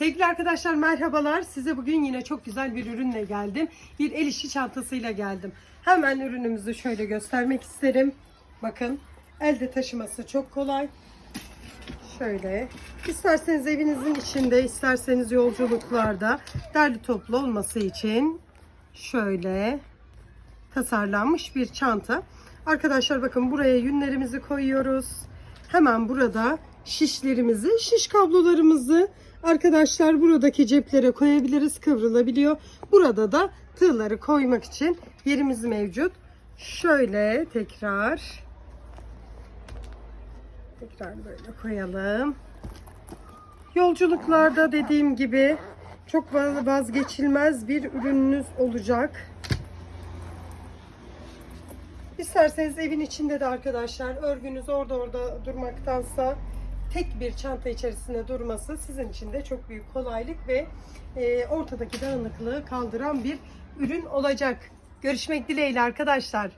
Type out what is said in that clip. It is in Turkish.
Sevgili arkadaşlar merhabalar. Size bugün yine çok güzel bir ürünle geldim. Bir el işi çantasıyla geldim. Hemen ürünümüzü şöyle göstermek isterim. Bakın elde taşıması çok kolay. Şöyle isterseniz evinizin içinde isterseniz yolculuklarda derli toplu olması için şöyle tasarlanmış bir çanta. Arkadaşlar bakın buraya yünlerimizi koyuyoruz. Hemen burada şişlerimizi, şiş kablolarımızı arkadaşlar buradaki ceplere koyabiliriz. Kıvrılabiliyor. Burada da tığları koymak için yerimiz mevcut. Şöyle tekrar tekrar böyle koyalım. Yolculuklarda dediğim gibi çok vazgeçilmez bir ürününüz olacak. İsterseniz evin içinde de arkadaşlar örgünüz orada orada durmaktansa tek bir çanta içerisinde durması sizin için de çok büyük kolaylık ve e, ortadaki dağınıklığı kaldıran bir ürün olacak. Görüşmek dileğiyle arkadaşlar.